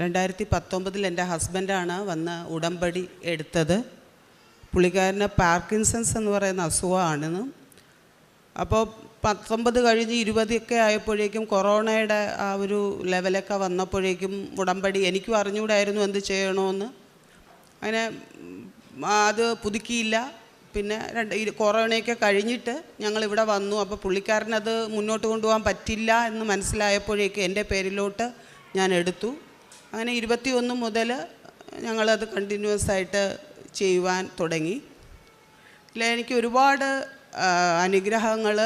രണ്ടായിരത്തി പത്തൊമ്പതിൽ എന്റെ ഹസ്ബൻഡാണ് വന്ന് ഉടമ്പടി എടുത്തത്. പുള്ളിക്കാരന് പാർക്കിൻസൺസ് എന്ന് പറയുന്ന അസുഖമാണെന്ന്. അപ്പോൾ പത്തൊമ്പത് കഴിഞ്ഞ് ഇരുപതൊക്കെ ആയപ്പോഴേക്കും കൊറോണയുടെ ആ ഒരു ലെവലൊക്കെ വന്നപ്പോഴേക്കും ഉടമ്പടി എനിക്കും അറിഞ്ഞുകൂടായിരുന്നു എന്ത് ചെയ്യണമെന്ന് അങ്ങനെ അത് പുതുക്കിയില്ല. പിന്നെ രണ്ട് കൊറോണയൊക്കെ കഴിഞ്ഞിട്ട് ഞങ്ങൾ ഇവിടെ വന്നു. അപ്പോൾ പുള്ളിക്കാരനത് മുന്നോട്ട് കൊണ്ടുപോകാൻ പറ്റില്ല എന്ന് മനസ്സിലായപ്പോഴേക്കും എന്റെ പേരിലോട്ട് ഞാൻ എടുത്തു. അങ്ങനെ ഇരുപത്തി ഒന്ന് മുതൽ ഞങ്ങളത് കണ്ടിന്യൂസ് ആയിട്ട് ചെയ്യുവാൻ തുടങ്ങി. ഇല്ല എനിക്ക് ഒരുപാട് അനുഗ്രഹങ്ങൾ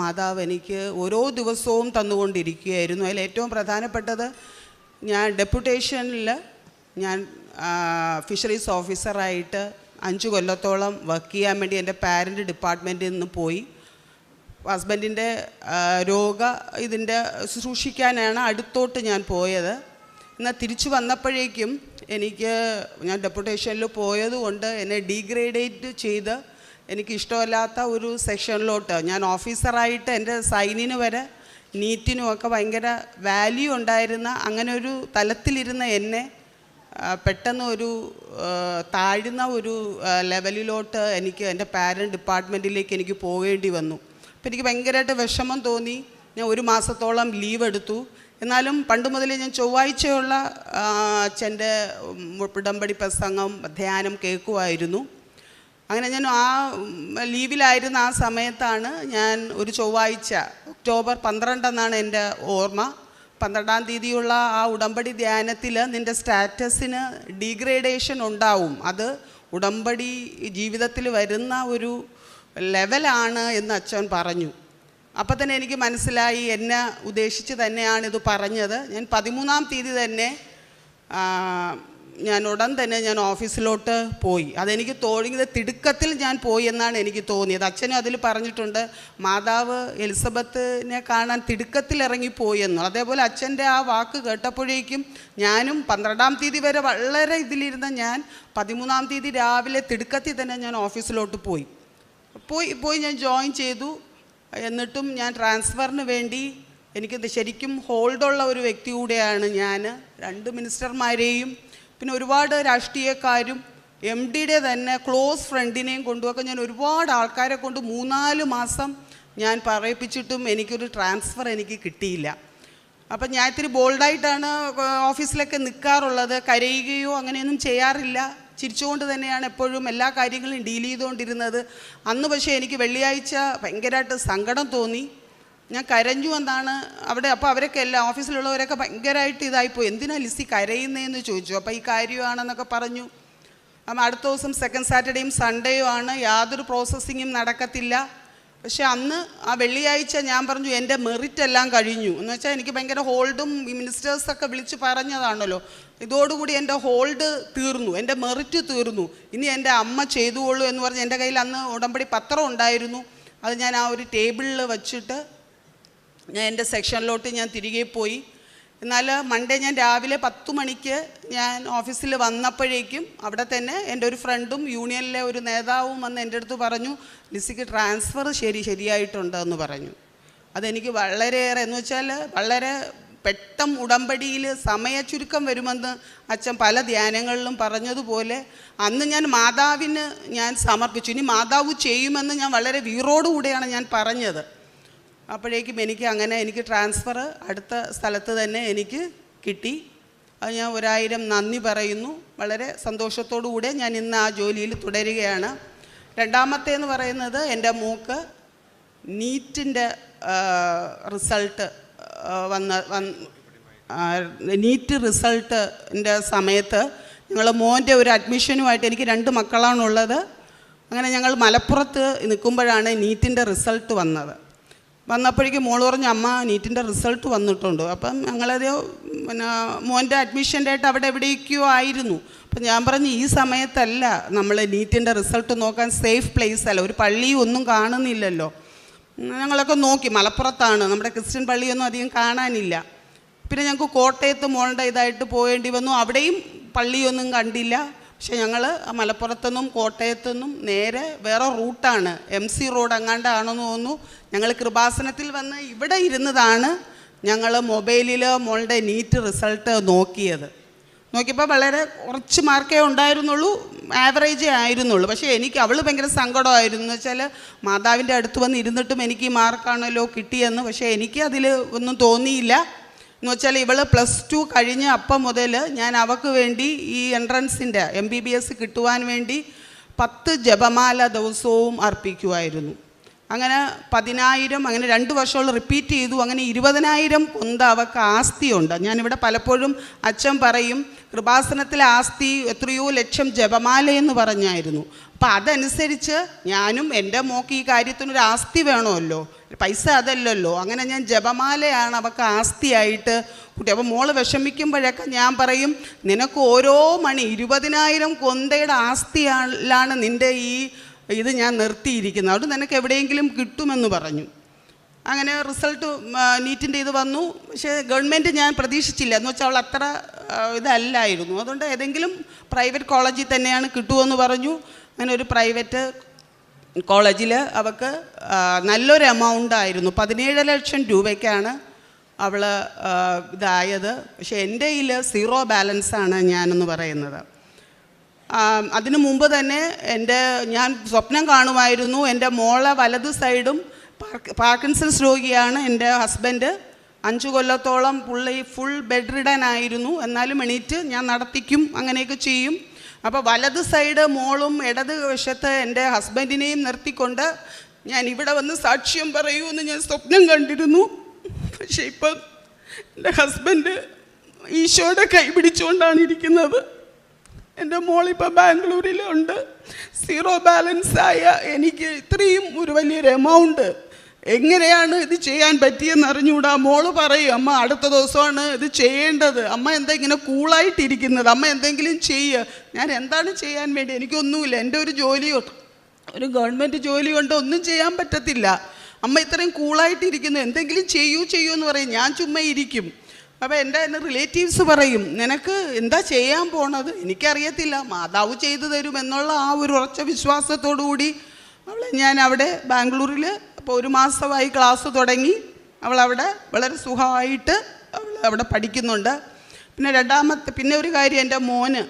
മാതാവ് എനിക്ക് ഓരോ ദിവസവും തന്നുകൊണ്ടിരിക്കുകയായിരുന്നു. അതിൽ ഏറ്റവും പ്രധാനപ്പെട്ടത് ഞാൻ ഡെപ്യൂട്ടേഷനിൽ ഞാൻ ഫിഷറീസ് ഓഫീസറായിട്ട് അഞ്ച് കൊല്ലത്തോളം വർക്ക് ചെയ്യാൻ വേണ്ടി എന്റെ പാരന്റ് ഡിപ്പാർട്ട്മെന്റിൽ നിന്ന് പോയി. ഹസ്ബൻഡിന്റെ രോഗ ഇതിന്റെ ശുശ്രൂഷിക്കാനാണ് അടുത്തോട്ട് ഞാൻ പോയത്. എന്നാൽ തിരിച്ചു വന്നപ്പോഴേക്കും എനിക്ക് ഞാൻ ഡെപ്യൂട്ടേഷനിൽ പോയതുകൊണ്ട് എന്നെ ഡീഗ്രേഡേറ്റ് ചെയ്ത് എനിക്ക് ഇഷ്ടമല്ലാത്ത ഒരു സെക്ഷനിലോട്ട് ഞാൻ ഓഫീസറായിട്ട് എന്റെ സൈനിന് വരെ നീറ്റിനും ഒക്കെ ഭയങ്കര വാല്യൂ ഉണ്ടായിരുന്ന അങ്ങനെ ഒരു തലത്തിലിരുന്ന എന്നെ പെട്ടെന്ന് ഒരു താഴ്ന്ന ഒരു ലെവലിലോട്ട് എനിക്ക് എന്റെ പാരന്റ് ഡിപ്പാർട്ട്മെന്റിലേക്ക് എനിക്ക് പോകേണ്ടി വന്നു. അപ്പോൾ എനിക്ക് ഭയങ്കരമായിട്ട് വിഷമം തോന്നി. ഞാൻ ഒരു മാസത്തോളം ലീവ് എടുത്തു. എന്നാലും പണ്ട് മുതലേ ഞാൻ ചൊവ്വാഴ്ചയുള്ള അച്ഛന്റെ ഉടമ്പടി പ്രസംഗം ധ്യാനം കേൾക്കുമായിരുന്നു അങ്ങനെ ഞാൻ ആ ലീവിലായിരുന്ന ആ സമയത്താണ് ഞാൻ ഒരു ചൊവ്വാഴ്ച ഒക്ടോബർ പന്ത്രണ്ടെന്നാണ് എന്റെ ഓർമ്മ. പന്ത്രണ്ടാം തീയതിയുള്ള ആ ഉടമ്പടി ധ്യാനത്തിൽ നിന്റെ സ്റ്റാറ്റസിന് ഡീഗ്രേഡേഷൻ ഉണ്ടാവും. അത് ഉടമ്പടി ജീവിതത്തിൽ വരുന്ന ഒരു ലെവലാണ് എന്ന് അച്ഛൻ പറഞ്ഞു. അപ്പം തന്നെ എനിക്ക് മനസ്സിലായി എന്നെ ഉദ്ദേശിച്ച് തന്നെയാണ് ഇത് പറഞ്ഞത്. ഞാൻ പതിമൂന്നാം തീയതി തന്നെ ഞാൻ ഉടൻ തന്നെ ഞാൻ ഓഫീസിലോട്ട് പോയി. അതെനിക്ക് തോന്നിയത് തിടുക്കത്തിൽ ഞാൻ പോയി എന്നാണ് എനിക്ക് തോന്നിയത്. അച്ഛനും അതിൽ പറഞ്ഞിട്ടുണ്ട് മാതാവ് എലിസബത്തിനെ കാണാൻ തിടുക്കത്തിൽ ഇറങ്ങിപ്പോയി എന്ന്. അതേപോലെ അച്ഛന്റെ ആ വാക്ക് കേട്ടപ്പോഴേക്കും ഞാനും പന്ത്രണ്ടാം തീയതി വരെ വളരെ ഇതിലിരുന്ന ഞാൻ പതിമൂന്നാം തീയതി രാവിലെ തിടുക്കത്തിൽ തന്നെ ഞാൻ ഓഫീസിലോട്ട് പോയി. പോയി പോയി ഞാൻ ജോയിൻ ചെയ്തു. എന്നിട്ടും ഞാൻ ട്രാൻസ്ഫറിന് വേണ്ടി എനിക്ക് ശരിക്കും ഹോൾഡുള്ള ഒരു വ്യക്തി കൂടെയാണ് ഞാൻ. രണ്ട് മിനിസ്റ്റർമാരെയും പിന്നെ ഒരുപാട് രാഷ്ട്രീയക്കാരും എം ഡിയുടെ തന്നെ ക്ലോസ് ഫ്രണ്ടിനെയും കൊണ്ടുമൊക്കെ ഞാൻ ഒരുപാട് ആൾക്കാരെ കൊണ്ട് മൂന്നാൽ മാസം ഞാൻ പറയിപ്പിച്ചിട്ടും എനിക്കൊരു ട്രാൻസ്ഫർ എനിക്ക് കിട്ടിയില്ല. അപ്പം ഞാൻ ഇത്തിരി ബോൾഡായിട്ടാണ് ഓഫീസിലൊക്കെ നിൽക്കാറുള്ളത് കരയുകയോ അങ്ങനെയൊന്നും ചെയ്യാറില്ല. ചിരിച്ചുകൊണ്ട് തന്നെയാണ് എപ്പോഴും എല്ലാ കാര്യങ്ങളും ഡീൽ ചെയ്തുകൊണ്ടിരുന്നത്. അന്ന് പക്ഷേ എനിക്ക് വെള്ളിയാഴ്ച ഭയങ്കരമായിട്ട് സങ്കടം തോന്നി. ഞാൻ കരഞ്ഞു എന്നാണ് അവിടെ അപ്പോൾ അവരൊക്കെ എല്ലാം ഓഫീസിലുള്ളവരൊക്കെ ഭയങ്കരമായിട്ട് ഇതായിപ്പോയി. എന്തിനാ ലിസി കരയുന്നതെന്ന് ചോദിച്ചു. അപ്പോൾ ഈ കാര്യമാണെന്നൊക്കെ പറഞ്ഞു. അപ്പം അടുത്ത ദിവസം സെക്കൻഡ് സാറ്റർഡേയും സൺഡേയും ആണ്. യാതൊരു പ്രോസസ്സിങ്ങും നടക്കത്തില്ല. പക്ഷെ അന്ന് ആ വെള്ളിയാഴ്ച ഞാൻ പറഞ്ഞു എന്റെ മെറിറ്റ് എല്ലാം കഴിഞ്ഞു. എന്ന് വെച്ചാൽ എനിക്ക് ഭയങ്കര ഹോൾഡും ഈ മിനിസ്റ്റേഴ്സൊക്കെ വിളിച്ച് പറഞ്ഞതാണല്ലോ. ഇതോടുകൂടി എന്റെ ഹോൾഡ് തീർന്നു എന്റെ മെറിറ്റ് തീർന്നു. ഇനി എന്റെ അമ്മ ചെയ്തുകൊള്ളൂ എന്ന് പറഞ്ഞ് എന്റെ കയ്യിൽ അന്ന് ഉടമ്പടി പത്രം ഉണ്ടായിരുന്നു. അത് ഞാൻ ആ ഒരു ടേബിളിൽ വച്ചിട്ട് ഞാൻ എന്റെ സെക്ഷനിലോട്ട് ഞാൻ തിരികെ പോയി. എന്നാൽ മൺഡേ ഞാൻ രാവിലെ പത്ത് മണിക്ക് ഞാൻ ഓഫീസിൽ വന്നപ്പോഴേക്കും അവിടെ തന്നെ എന്റെ ഒരു ഫ്രണ്ടും യൂണിയനിലെ ഒരു നേതാവും വന്ന് എന്റെ അടുത്ത് പറഞ്ഞു ലിസിക്ക് ട്രാൻസ്ഫർ ശരി ശരിയായിട്ടുണ്ട് എന്ന് പറഞ്ഞു. അതെനിക്ക് വളരെയേറെ എന്ന് വെച്ചാൽ വളരെ പെട്ടെന്ന് ഉടമ്പടിയിൽ സമയ ചുരുക്കം വരുമെന്ന് അച്ഛൻ പല ധ്യാനങ്ങളിലും പറഞ്ഞതുപോലെ അന്ന് ഞാൻ മാതാവിന് ഞാൻ സമർപ്പിച്ചു. ഇനി മാതാവ് ചെയ്യുമെന്ന് ഞാൻ വളരെ വീറോടുകൂടെയാണ് ഞാൻ പറഞ്ഞത്. അപ്പോഴേക്കും എനിക്ക് അങ്ങനെ എനിക്ക് ട്രാൻസ്ഫർ അടുത്ത സ്ഥലത്ത് തന്നെ എനിക്ക് കിട്ടി. അത് ഞാൻ ഒരായിരം നന്ദി പറയുന്നു. വളരെ സന്തോഷത്തോടു കൂടെ ഞാൻ ഇന്ന് ആ ജോലിയിൽ തുടരുകയാണ്. രണ്ടാമത്തേന്ന് പറയുന്നത് എന്റെ മൂക്ക് നീറ്റിന്റെ റിസൾട്ട് വന്ന വന്ന് നീറ്റ് റിസൾട്ടിന്റെ സമയത്ത് ഞങ്ങൾ മോന്റെ ഒരു അഡ്മിഷനുമായിട്ട് എനിക്ക് രണ്ട് മക്കളാണുള്ളത്. അങ്ങനെ ഞങ്ങൾ മലപ്പുറത്ത് നിൽക്കുമ്പോഴാണ് നീറ്റിന്റെ റിസൾട്ട് വന്നത്. വന്നപ്പോഴേക്കും മോൾ പറഞ്ഞു അമ്മ നീറ്റിന്റെ റിസൾട്ട് വന്നിട്ടുണ്ട്. അപ്പം ഞങ്ങളത് പിന്നെ മോന്റെ അഡ്മിഷന്റെ ആയിട്ട് അവിടെ എവിടേക്കോ ആയിരുന്നു. അപ്പം ഞാൻ പറഞ്ഞു ഈ സമയത്തല്ല നമ്മൾ നീറ്റിന്റെ റിസൾട്ട് നോക്കാൻ സേഫ് പ്ലേസ് അല്ല. ഒരു പള്ളിയും ഒന്നും കാണുന്നില്ലല്ലോ. ഞങ്ങളൊക്കെ നോക്കി മലപ്പുറത്താണ്. നമ്മുടെ ക്രിസ്ത്യൻ പള്ളിയൊന്നും അധികം കാണാനില്ല. പിന്നെ ഞങ്ങൾക്ക് കോട്ടയത്ത് മോളുടെ ഇതായിട്ട് പോകേണ്ടി വന്നു. അവിടെയും പള്ളിയൊന്നും കണ്ടില്ല. പക്ഷെ ഞങ്ങൾ മലപ്പുറത്തുനിന്നും കോട്ടയത്തുനിന്നും നേരെ വേറെ റൂട്ടാണ്. എം സി റോഡ് അങ്ങാണ്ടാണെന്ന് തോന്നുന്നു. ഞങ്ങൾ കൃപാസനത്തിൽ വന്ന് ഇവിടെ ഇരുന്നതാണ് ഞങ്ങൾ മൊബൈലിൽ മോളുടെ നീറ്റ് റിസൾട്ട് നോക്കിയത്. നോക്കിയപ്പോൾ വളരെ കുറച്ച് മാർക്കേ ഉണ്ടായിരുന്നുള്ളൂ ആവറേജേ ആയിരുന്നുള്ളൂ. പക്ഷേ എനിക്ക് അവൾ ഭയങ്കര സങ്കടമായിരുന്നു. എന്ന് വെച്ചാൽ മാതാവിന്റെ അടുത്ത് വന്ന് ഇരുന്നിട്ടും എനിക്ക് ഈ മാർക്കാണല്ലോ കിട്ടിയെന്ന്. പക്ഷേ എനിക്ക് അതിൽ ഒന്നും തോന്നിയില്ല. എന്ന് വെച്ചാൽ ഇവൾ പ്ലസ് ടു കഴിഞ്ഞ അപ്പം മുതൽ ഞാൻ അവൾക്ക് വേണ്ടി ഈ എൻട്രൻസിന്റെ എം ബി ബി എസ് കിട്ടുവാൻ വേണ്ടി പത്ത് ജപമാല ദിവസവും അർപ്പിക്കുമായിരുന്നു അങ്ങനെ പതിനായിരം അങ്ങനെ രണ്ട് വർഷമുള്ള റിപ്പീറ്റ് ചെയ്തു. അങ്ങനെ ഇരുപതിനായിരം കൊന്ത അവൾക്ക് ആസ്തിയുണ്ട്. ഞാനിവിടെ പലപ്പോഴും അച്ഛൻ പറയും കൃപാസനത്തിലെ ആസ്തി എത്രയോ ലക്ഷം ജപമാലയെന്ന് പറഞ്ഞായിരുന്നു. അപ്പം അതനുസരിച്ച് ഞാനും എന്റെ മോക്ക് ഈ കാര്യത്തിനൊരു ആസ്തി വേണമല്ലോ. പൈസ അതല്ലല്ലോ. അങ്ങനെ ഞാൻ ജപമാലയാണ് അവൾക്ക് ആസ്തിയായിട്ട് കുട്ടി. അപ്പോൾ മോൾ വിഷമിക്കുമ്പോഴൊക്കെ ഞാൻ പറയും നിനക്ക് ഓരോ മണി ഇരുപതിനായിരം കൊന്തയുടെ ആസ്തിയാണ് നിന്റെ ഈ ഇത് ഞാൻ നിർത്തിയിരിക്കുന്നത്. അതുകൊണ്ട് നിനക്ക് എവിടെയെങ്കിലും കിട്ടുമെന്ന് പറഞ്ഞു. അങ്ങനെ റിസൾട്ട് നീറ്റിന്റെ ഇത് വന്നു. പക്ഷേ ഗവൺമെന്റ് ഞാൻ പ്രതീക്ഷിച്ചില്ല. എന്ന് വെച്ചാൽ അവൾ അത്ര ഇതല്ലായിരുന്നു. അതുകൊണ്ട് ഏതെങ്കിലും പ്രൈവറ്റ് കോളേജിൽ തന്നെയാണ് കിട്ടുമെന്ന് പറഞ്ഞു. അങ്ങനെ ഒരു പ്രൈവറ്റ് കോളേജിൽ അവൾക്ക് നല്ലൊരു എമൗണ്ട് ആയിരുന്നു. പതിനേഴ് ലക്ഷം രൂപയ്ക്കാണ് അവൾ ഇതായത്. പക്ഷേ എന്റെ കയ്യിൽ സീറോ ബാലൻസാണ് ഞാനെന്ന് പറയുന്നത്. അതിനു മുമ്പ് തന്നെ എന്റെ ഞാൻ സ്വപ്നം കാണുമായിരുന്നു. എന്റെ മോളെ വലത് സൈഡും പാർക്കിൻസൺസ് രോഗിയാണ് എന്റെ ഹസ്ബൻഡ് അഞ്ച് കൊല്ലത്തോളം പുള്ളി ഫുൾ ബെഡ് റിഡൻ ആയിരുന്നു. എന്നാലും എണീറ്റ് ഞാൻ നടത്തിക്കും അങ്ങനെയൊക്കെ ചെയ്യും. അപ്പോൾ വലത് സൈഡ് മോളും ഇടത് വശത്ത് എന്റെ ഹസ്ബൻഡിനെയും നിർത്തിക്കൊണ്ട് ഞാൻ ഇവിടെ വന്ന് സാക്ഷ്യം പറയൂ എന്ന് ഞാൻ സ്വപ്നം കണ്ടിരുന്നു. പക്ഷേ ഇപ്പം എന്റെ ഹസ്ബൻഡ് ഈശോയുടെ കൈ പിടിച്ചുകൊണ്ടാണ് ഇരിക്കുന്നത്. എന്റെ മോളിപ്പോൾ ബാംഗ്ലൂരിലുണ്ട്. സീറോ ബാലൻസ് ആയ എനിക്ക് ഇത്രയും ഒരു വലിയൊരു എമൗണ്ട് എങ്ങനെയാണ് ഇത് ചെയ്യാൻ പറ്റിയെന്ന് അറിഞ്ഞുകൂടാ? മോൾ പറയും അമ്മ അടുത്ത ദിവസമാണ് ഇത് ചെയ്യേണ്ടത്. അമ്മ എന്താ ഇങ്ങനെ കൂളായിട്ടിരിക്കുന്നത്? അമ്മ എന്തെങ്കിലും ചെയ്യുക ഞാൻ എന്താണ് ചെയ്യാൻ വേണ്ടി? എനിക്കൊന്നുമില്ല. എന്റെ ഒരു ജോലിയോ ഒരു ഗവൺമെന്റ് ജോലി കൊണ്ട് ഒന്നും ചെയ്യാൻ പറ്റത്തില്ല. അമ്മ ഇത്രയും കൂളായിട്ടിരിക്കുന്നു. എന്തെങ്കിലും ചെയ്യൂ ചെയ്യൂ എന്ന് പറയും. ഞാൻ ചുമ്മാ ഇരിക്കും. അപ്പോൾ എന്റെ എന്റെ റിലേറ്റീവ്സ് പറയും നിനക്ക് എന്താ ചെയ്യാൻ പോണത്? എനിക്കറിയത്തില്ല. മാതാവ് ചെയ്തു തരും എന്നുള്ള ആ ഒരു ഉറച്ച വിശ്വാസത്തോടു കൂടി അവളെ ഞാൻ അവിടെ ബാംഗ്ലൂരിൽ അപ്പോൾ ഒരു മാസമായി ക്ലാസ് തുടങ്ങി. അവൾ അവിടെ വളരെ സുഖമായിട്ട് അവൾ അവിടെ പഠിക്കുന്നുണ്ട്. പിന്നെ രണ്ടാമത്തെ പിന്നെ ഒരു കാര്യം എന്റെ മോന്.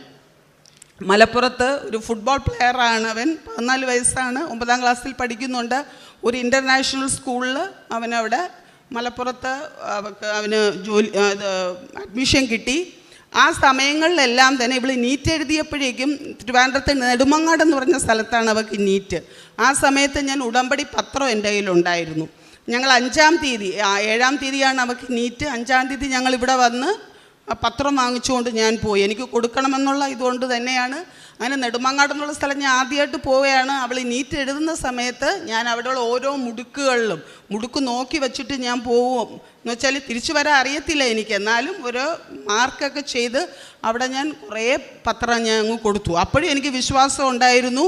മലപ്പുറത്ത് ഒരു ഫുട്ബോൾ പ്ലെയറാണ് അവൻ. പതിനാല് വയസ്സാണ്. ഒമ്പതാം ക്ലാസ്സിൽ പഠിക്കുന്നുണ്ട്. ഒരു ഇന്റർനാഷണൽ സ്കൂളിൽ അവനവിടെ മലപ്പുറത്ത് അവന് ജോലി അഡ്മിഷൻ കിട്ടി. ആ സമയങ്ങളിലെല്ലാം തന്നെ ഇവൾ നീറ്റ് എഴുതിയപ്പോഴേക്കും ട്രിവാൻഡ്രത്ത് നെടുമങ്ങാട് എന്ന് പറഞ്ഞ സ്ഥലത്താണ് അവൾക്ക് നീറ്റ്. ആ സമയത്ത് ഞാൻ ഉടമ്പടി പത്രം എന്റെ കയ്യിലുണ്ടായിരുന്നു. ഞങ്ങൾ അഞ്ചാം തീയതി ഏഴാം തീയതിയാണ് അവൾക്ക് നീറ്റ്. അഞ്ചാം തീയതി ഞങ്ങൾ ഇവിടെ വന്ന് ആ പത്രം വാങ്ങിച്ചുകൊണ്ട് ഞാൻ പോയി. എനിക്ക് കൊടുക്കണമെന്നുള്ള ഇതുകൊണ്ട് തന്നെയാണ് അങ്ങനെ നെടുമങ്ങാട് എന്നുള്ള സ്ഥലം ഞാൻ ആദ്യമായിട്ട് പോവുകയാണ്. അവൾ നീറ്റ് എഴുതുന്ന സമയത്ത് ഞാൻ അവിടെയുള്ള ഓരോ മുടുക്കുകളിലും മുടുക്ക് നോക്കി വെച്ചിട്ട് ഞാൻ പോവും. എന്ന് വെച്ചാൽ തിരിച്ചു വരാൻ അറിയത്തില്ല എനിക്ക്. എന്നാലും ഒരു മാർക്കൊക്കെ ചെയ്ത് അവിടെ ഞാൻ കുറേ പത്രം ഞാൻ അങ്ങ് കൊടുത്തു. അപ്പോഴും എനിക്ക് വിശ്വാസം ഉണ്ടായിരുന്നു.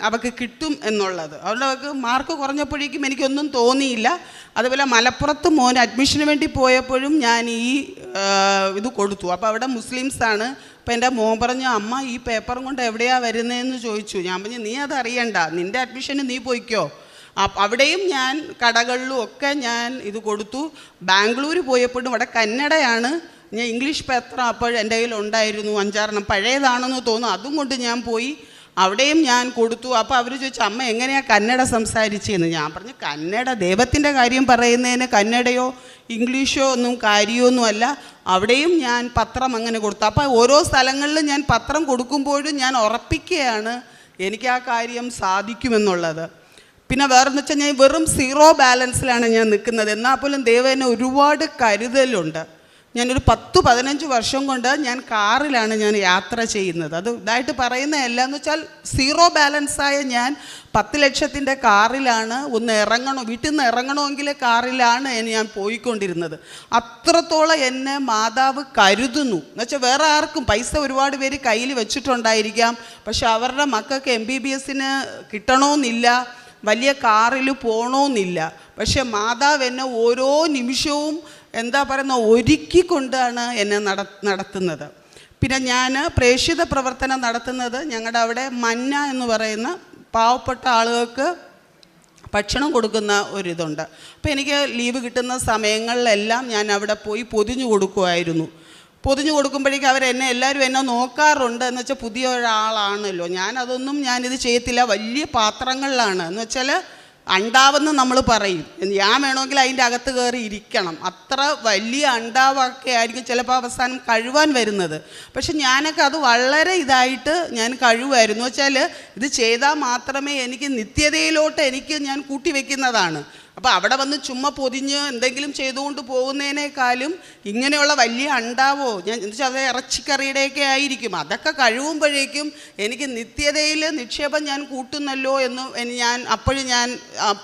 അവൾക്ക് കിട്ടും എന്നുള്ളത്. അതുകൊണ്ട് അവൾക്ക് മാർക്ക് കുറഞ്ഞപ്പോഴേക്കും എനിക്കൊന്നും തോന്നിയില്ല. അതുപോലെ മലപ്പുറത്ത് മോൻ അഡ്മിഷന് വേണ്ടി പോയപ്പോഴും ഞാൻ ഈ ഇത് കൊടുത്തു. അപ്പോൾ അവിടെ മുസ്ലിംസാണ് അപ്പോൾ എന്റെ മോൻ പറഞ്ഞു അമ്മ ഈ പേപ്പറും കൊണ്ട് എവിടെയാണ് വരുന്നതെന്ന് ചോദിച്ചു. ഞാൻ പറഞ്ഞു നീ അത് അറിയണ്ട. നിന്റെ അഡ്മിഷന് നീ പോയിക്കോ. അവിടെയും ഞാൻ കടകളിലും ഒക്കെ ഞാൻ ഇത് കൊടുത്തു. ബാംഗ്ലൂർ പോയപ്പോഴും അവിടെ കന്നഡയാണ്. ഞാൻ ഇംഗ്ലീഷ് പേപ്പർ അപ്പോൾ എന്റെ കയ്യിൽ ഉണ്ടായിരുന്നു. അഞ്ചാറെണ്ണം പഴയതാണെന്ന് തോന്നുന്നു. അതും കൊണ്ട് ഞാൻ പോയി. അവിടെയും ഞാൻ കൊടുത്തു. അപ്പോൾ അവർ ചോദിച്ചു അമ്മ എങ്ങനെയാണ് കന്നഡ സംസാരിച്ചതെന്ന് ഞാൻ പറഞ്ഞു കന്നഡ ദൈവത്തിന്റെ കാര്യം പറയുന്നതിന് കന്നഡയോ ഇംഗ്ലീഷോ ഒന്നും കാര്യമോ ഒന്നുമല്ല അവിടെയും ഞാൻ പത്രം അങ്ങനെ കൊടുത്തു. അപ്പോൾ ഓരോ സ്ഥലങ്ങളിലും ഞാൻ പത്രം കൊടുക്കുമ്പോഴും ഞാൻ ഉറപ്പിക്കുകയാണ് എനിക്ക് ആ കാര്യം സാധിക്കുമെന്നുള്ളത്. പിന്നെ വേറെന്ന് വെച്ചാൽ ഞാൻ വെറും സീറോ ബാലൻസിലാണ് ഞാൻ നിൽക്കുന്നത്. എന്നാൽ പോലും ദൈവം എന്നെ ഒരുപാട് കരുതലുണ്ട്. ഞാനൊരു പത്ത് പതിനഞ്ച് വർഷം കൊണ്ട് ഞാൻ കാറിലാണ് ഞാൻ യാത്ര ചെയ്യുന്നത്. അത് ഇതായിട്ട് പറയുന്നതല്ല എന്ന് വെച്ചാൽ സീറോ ബാലൻസായ ഞാൻ പത്ത് ലക്ഷത്തിന്റെ കാറിലാണ് ഒന്ന് ഇറങ്ങണോ വീട്ടിൽ നിന്ന് ഇറങ്ങണമെങ്കിൽ കാറിലാണ് ഞാൻ പോയിക്കൊണ്ടിരുന്നത്. അത്രത്തോളം എന്നെ മാതാവ് കരുതുന്നു. എന്നുവെച്ചാൽ വേറെ ആർക്കും പൈസ ഒരുപാട് പേര് കയ്യിൽ വെച്ചിട്ടുണ്ടായിരിക്കാം. പക്ഷെ അവരുടെ മക്കൾക്ക് എം ബി ബി എസിന് കിട്ടണമെന്നില്ല വലിയ കാറിൽ പോകണമെന്നില്ല. പക്ഷെ മാതാവ് എന്നെ ഓരോ നിമിഷവും എന്താ പറയുന്ന ഒരുക്കിക്കൊണ്ടാണ് എന്നെ നട നടത്തുന്നത്. പിന്നെ ഞാൻ പ്രേക്ഷിത പ്രവർത്തനം നടത്തുന്നത് ഞങ്ങളുടെ അവിടെ മന്ന എന്ന് പറയുന്ന പാവപ്പെട്ട ആളുകൾക്ക് ഭക്ഷണം കൊടുക്കുന്ന ഒരിതുണ്ട്. അപ്പോൾ എനിക്ക് ലീവ് കിട്ടുന്ന സമയങ്ങളിലെല്ലാം ഞാൻ അവിടെ പോയി പൊതിഞ്ഞു കൊടുക്കുമായിരുന്നു പൊതിഞ്ഞു കൊടുക്കുമ്പോഴേക്കും അവരെന്നെ എല്ലാവരും എന്നെ നോക്കാറുണ്ട്. എന്ന് വെച്ചാൽ പുതിയ ഒരാളാണല്ലോ. ഞാനതൊന്നും ഞാനിത് ചെയ്യത്തില്ല. വലിയ പാത്രങ്ങളിലാണ്. എന്ന് വെച്ചാൽ അണ്ടാവെന്ന് നമ്മൾ പറയും. ഞാൻ വേണമെങ്കിൽ അതിന്റെ അകത്ത് കയറി ഇരിക്കണം. അത്ര വലിയ അണ്ടാവൊക്കെ ആയിരിക്കും ചിലപ്പോൾ അവസാനം കഴുവാൻ വരുന്നത്. പക്ഷെ ഞാനൊക്കെ അത് വളരെ ഇതായിട്ട് ഞാൻ കഴുവായിരുന്നു. വെച്ചാൽ ഇത് ചെയ്താൽ മാത്രമേ എനിക്ക് നിത്യതയിലോട്ട് എനിക്ക് ഞാൻ കൂട്ടി വെക്കുന്നതാണ്. അപ്പോൾ അവിടെ വന്ന് ചുമ്മാ പൊതിഞ്ഞ് എന്തെങ്കിലും ചെയ്തുകൊണ്ട് പോകുന്നതിനേക്കാളും ഇങ്ങനെയുള്ള വലിയ അണ്ടാവോ? ഞാൻ എന്ന് വെച്ചാൽ അത് ഇറച്ചിക്കറിയുടെയൊക്കെ ആയിരിക്കും. അതൊക്കെ കഴിവുമ്പോഴേക്കും എനിക്ക് നിത്യതയിൽ നിക്ഷേപം ഞാൻ കൂട്ടുന്നല്ലോ എന്ന് ഞാൻ അപ്പോഴും ഞാൻ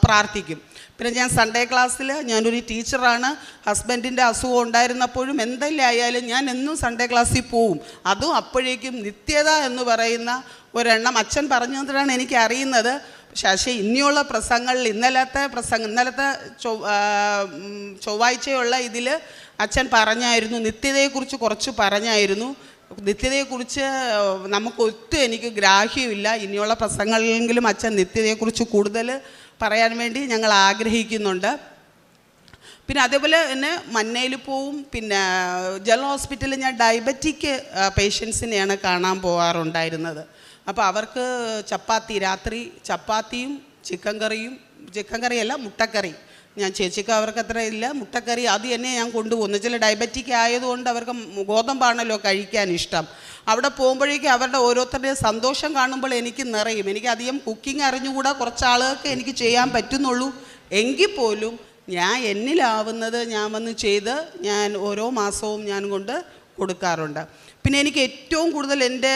പ്രാർത്ഥിക്കും. പിന്നെ ഞാൻ സൺഡേ ക്ലാസ്സിൽ ഞാനൊരു ടീച്ചറാണ്. ഹസ്ബൻഡിന്റെ അസുഖം ഉണ്ടായിരുന്നപ്പോഴും എന്തെല്ലാം ആയാലും ഞാൻ എന്നും സൺഡേ ക്ലാസ്സിൽ പോവും. അതും അപ്പോഴേക്കും നിത്യത എന്ന് പറയുന്ന ഒരെണ്ണം അച്ഛൻ പറഞ്ഞു തന്നിട്ടാണ് എനിക്ക് അറിയുന്നത് പക്ഷേ ഇനിയുള്ള പ്രസംഗങ്ങളിൽ ഇന്നലത്തെ പ്രസംഗം ഇന്നലത്തെ ചൊവ്വാഴ്ചയുള്ള ഇതിൽ അച്ഛൻ പറഞ്ഞായിരുന്നു നിത്യതയെക്കുറിച്ച് കുറച്ച് പറഞ്ഞായിരുന്നു. നിത്യതയെക്കുറിച്ച് നമുക്ക് ഒട്ടും എനിക്ക് ഗ്രാഹ്യമില്ല. ഇനിയുള്ള പ്രസംഗങ്ങളിലെങ്കിലും അച്ഛൻ നിത്യതയെക്കുറിച്ച് കൂടുതൽ പറയാൻ വേണ്ടി ഞങ്ങൾ ആഗ്രഹിക്കുന്നുണ്ട്. പിന്നെ അതേപോലെ തന്നെ മന്നയിൽ പോവും പിന്നെ ജനറൽ ഹോസ്പിറ്റലിൽ ഞാൻ ഡയബറ്റിക് പേഷ്യൻസിനെയാണ് കാണാൻ പോകാറുണ്ടായിരുന്നത് അപ്പോൾ അവർക്ക് ചപ്പാത്തി രാത്രി ചപ്പാത്തിയും ചിക്കൻ കറിയും ചിക്കൻ കറിയല്ല മുട്ടക്കറി. ഞാൻ ചേച്ചിക്ക് അവർക്ക് അത്ര ഇല്ല. മുട്ടക്കറി അത് തന്നെ ഞാൻ കൊണ്ടുപോകുന്നു ചില ഡയബറ്റിക് ആയതുകൊണ്ട് അവർക്ക് ഗോതമ്പാണല്ലോ കഴിക്കാൻ ഇഷ്ടം. അവിടെ പോകുമ്പോഴേക്കും അവരുടെ ഓരോരുത്തരുടെയും സന്തോഷം കാണുമ്പോൾ എനിക്ക് നിറയും. എനിക്ക് അധികം കുക്കിംഗ് അറിഞ്ഞുകൂടാ. കുറച്ച് ആളുകൾക്ക് എനിക്ക് ചെയ്യാൻ പറ്റുന്നുള്ളൂ. എങ്കിൽ പോലും ഞാൻ എന്നിലാവുന്നത് ഞാൻ വന്ന് ചെയ്ത് ഞാൻ ഓരോ മാസവും ഞാൻ കൊണ്ട് കൊടുക്കാറുണ്ട്. പിന്നെ എനിക്ക് ഏറ്റവും കൂടുതൽ എന്റെ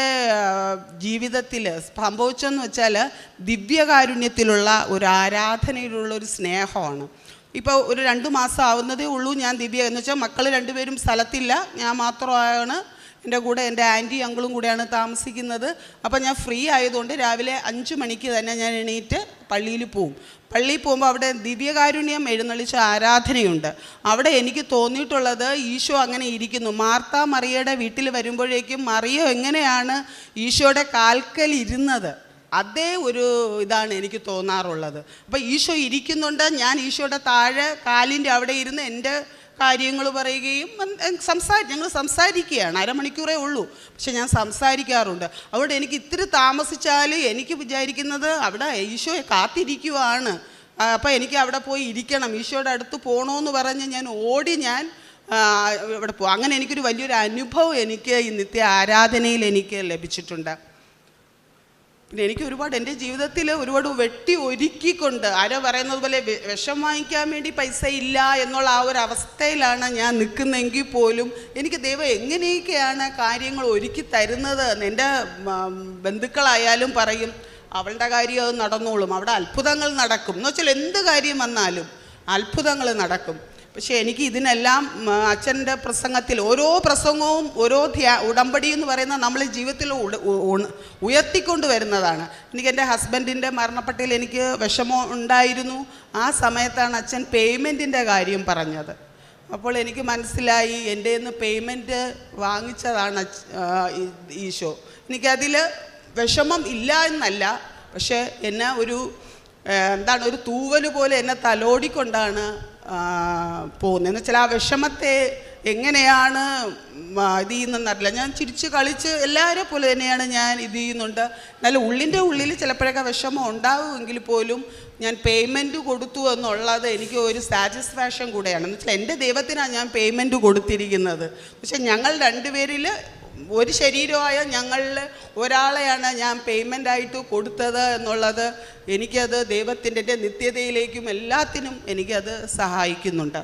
ജീവിതത്തിൽ സംഭവിച്ചതെന്ന് വെച്ചാൽ ദിവ്യകാരുണ്യത്തിലുള്ള ഒരു ആരാധനയിലുള്ള ഒരു സ്നേഹമാണ്. ഇപ്പോൾ ഒരു രണ്ട് മാസം ആവുന്നതേ ഉള്ളൂ ഞാൻ ദിവ്യ എന്ന് വെച്ചാൽ മക്കൾ രണ്ടുപേരും സ്ഥലത്തില്ല. ഞാൻ മാത്രമാണ് എന്റെ കൂടെ എന്റെ ആന്റി അങ്കിളും കൂടെയാണ് താമസിക്കുന്നത്. അപ്പോൾ ഞാൻ ഫ്രീ ആയതുകൊണ്ട് രാവിലെ അഞ്ച് മണിക്ക് തന്നെ ഞാൻ എണീറ്റ് പള്ളിയിൽ പോവും. പള്ളിയിൽ പോകുമ്പോൾ അവിടെ ദിവ്യകാരുണ്യം എഴുന്നള്ളിച്ച ആരാധനയുണ്ട്. അവിടെ എനിക്ക് തോന്നിയിട്ടുള്ളത് ഈശോ അങ്ങനെ ഇരിക്കുന്നു. മാർത്ത മറിയയുടെ വീട്ടിൽ വരുമ്പോഴേക്കും മറിയോ എങ്ങനെയാണ് ഈശോയുടെ കാൽക്കൽ ഇരുന്നത്? അതേ ഒരു ഇതാണ് എനിക്ക് തോന്നാറുള്ളത്. അപ്പോൾ ഈശോ ഇരിക്കുന്നുണ്ട് ഞാൻ ഈശോയുടെ താഴെ കാലിന്റെ അവിടെ ഇരുന്ന് എന്റെ കാര്യങ്ങൾ പറയുകയും സംസാരി ഞങ്ങൾ സംസാരിക്കുകയാണ്. അരമണിക്കൂറേ ഉള്ളൂ. പക്ഷെ ഞാൻ സംസാരിക്കാറുണ്ട്. അതുകൊണ്ട് എനിക്ക് ഇത്തിരി താമസിച്ചാൽ എനിക്ക് വിചാരിക്കുന്നത് അവിടെ ഈശോയെ കാത്തിരിക്കുവാണ്. അപ്പോൾ എനിക്ക് അവിടെ പോയി ഇരിക്കണം. ഈശോയുടെ അടുത്ത് പോകണമെന്ന് പറഞ്ഞ് ഞാൻ ഓടി ഞാൻ അവിടെ ഇവിടെ പോകും അങ്ങനെ എനിക്കൊരു വലിയൊരു അനുഭവം എനിക്ക് ഈ നിത്യ ആരാധനയിൽ എനിക്ക് ലഭിച്ചിട്ടുണ്ട്. പിന്നെ എനിക്ക് ഒരുപാട് എന്റെ ജീവിതത്തിൽ ഒരുപാട് വെട്ടി ഒരുക്കിക്കൊണ്ട് ആരോ പറയുന്നത് പോലെ വിഷം വാങ്ങിക്കാൻ വേണ്ടി പൈസ ഇല്ല എന്നുള്ള ആ ഒരു അവസ്ഥയിലാണ് ഞാൻ നിൽക്കുന്നതെങ്കിൽ പോലും എനിക്ക് ദൈവം എങ്ങനെയൊക്കെയാണ് കാര്യങ്ങൾ ഒരുക്കി തരുന്നത് എന്റെ ബന്ധുക്കളായാലും പറയും അവളുടെ കാര്യം അത് നടന്നോളും അവിടെ അത്ഭുതങ്ങൾ നടക്കും. എന്ന് വെച്ചാൽ എന്ത് കാര്യം വന്നാലും അത്ഭുതങ്ങൾ നടക്കും. പക്ഷേ എനിക്ക് ഇതിനെല്ലാം അച്ഛന്റെ പ്രസംഗത്തിൽ ഓരോ പ്രസംഗവും ഓരോ ധ്യാ ഉടമ്പടി എന്ന് പറയുന്നത് നമ്മൾ ജീവിതത്തിൽ ഉയർത്തിക്കൊണ്ട് വരുന്നതാണ്. എനിക്ക് എന്റെ ഹസ്ബൻഡിന്റെ മരണപ്പെട്ടിൽ എനിക്ക് വിഷമം ഉണ്ടായിരുന്നു. ആ സമയത്താണ് അച്ഛൻ പേയ്മെന്റിന്റെ കാര്യം പറഞ്ഞത്. അപ്പോൾ എനിക്ക് മനസ്സിലായി എന്റെ നിന്ന് പേയ്മെന്റ് വാങ്ങിച്ചതാണ് ഈശോ. എനിക്കതിൽ വിഷമം ഇല്ല എന്നല്ല പക്ഷേ എന്നെ ഒരു എന്താണ് ഒരു തൂവൽ പോലെ എന്നെ തലോടിക്കൊണ്ടാണ് പോകുന്നത്. എന്ന് വെച്ചാൽ ആ വിഷമത്തെ എങ്ങനെയാണ് ഇത് ചെയ്യുന്നതെന്നറിയില്ല ഞാൻ ചിരിച്ച് കളിച്ച് എല്ലാവരെ പോലെ തന്നെയാണ് ഞാൻ ഇത് ചെയ്യുന്നുണ്ട്. എന്നാലും ഉള്ളിന്റെ ഉള്ളിൽ ചിലപ്പോഴൊക്കെ വിഷമം ഉണ്ടാവുമെങ്കിൽ പോലും ഞാൻ പേയ്മെന്റ് കൊടുത്തു എന്നുള്ളത് എനിക്ക് ഒരു സാറ്റിസ്ഫാക്ഷൻ കൂടെയാണ്. എന്ന് വെച്ചാൽ എന്റെ ദൈവത്തിനാണ് ഞാൻ പേയ്മെന്റ് കൊടുത്തിരിക്കുന്നത്. പക്ഷേ ഞങ്ങൾ രണ്ടുപേരിൽ ഒരു ശരീരമായ ഞങ്ങളിൽ ഒരാളെയാണ് ഞാൻ പേയ്മെന്റ് ആയിട്ട് കൊടുത്തത് എന്നുള്ളത് എനിക്കത് ദൈവത്തിന്റെ നിത്യതയിലേക്കും എല്ലാത്തിനും എനിക്കത് സഹായിക്കുന്നുണ്ട്.